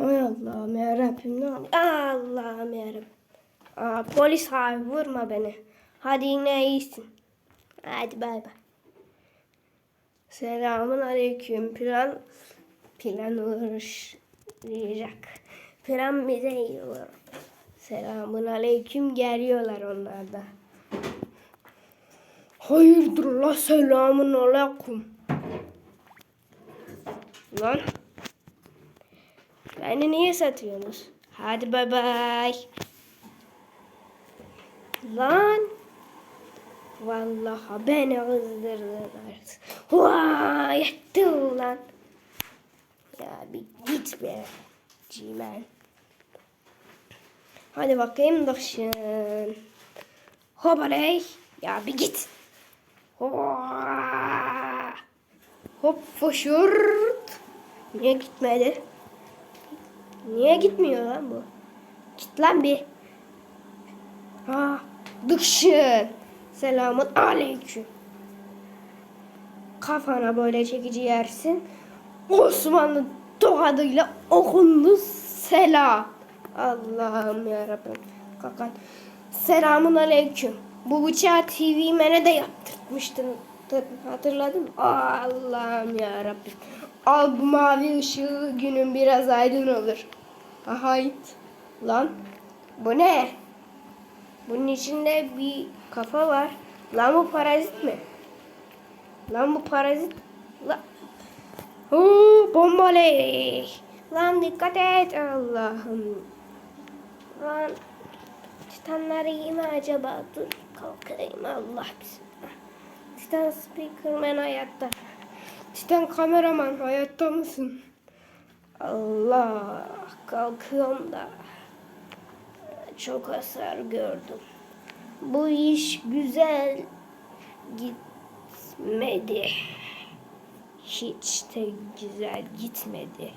Ay Allah'ım yarabbim ne oluyor? Allah'ım yarabbim. Aa, polis abi vurma beni. Hadi yine iyisin. Hadi bay bay. Selamun aleyküm. Plan plan uğraşacak. Plan bize iyi olur. Selamun aleyküm geliyorlar onlar da. Hayırdır la selamun aleyküm. Lan. Beni niye satıyorsunuz? Hadi bay bay. Lan. Vallahi beni kızdırdılar. Vay yetti lan. Ya bir git be. Cimen. Hadi bakayım dıkşın. Hoparey. Ya bir git. Hop foşurt. Niye gitmedi? Niye gitmiyor lan bu? Git lan bir. Ha, dıkşın. Selamun aleyküm. Kafana böyle çekici yersin. Osmanlı tokadıyla okundu selam. Allah'ım yarabbim. Kakan. Selamun aleyküm. Bu bıçağı TV mene de yaptırmıştın. Hatırladın mı? Allah'ım yarabbim. Al bu mavi ışığı günün biraz aydın olur. Ahayt. Lan bu ne? Bunun içinde bir kafa var. Lan bu parazit mi? Lan bu parazit. Lan. Oo, bombaley. Lan dikkat et Allah'ım. Lan titanlar iyi mi acaba? Dur kalkayım Allah bismillah. Titan speakerman hayatta. Titan kameraman hayatta mısın? Allah kalkıyorum da çok hasar gördüm. Bu iş güzel gitmedi. Hiç de güzel gitmedi.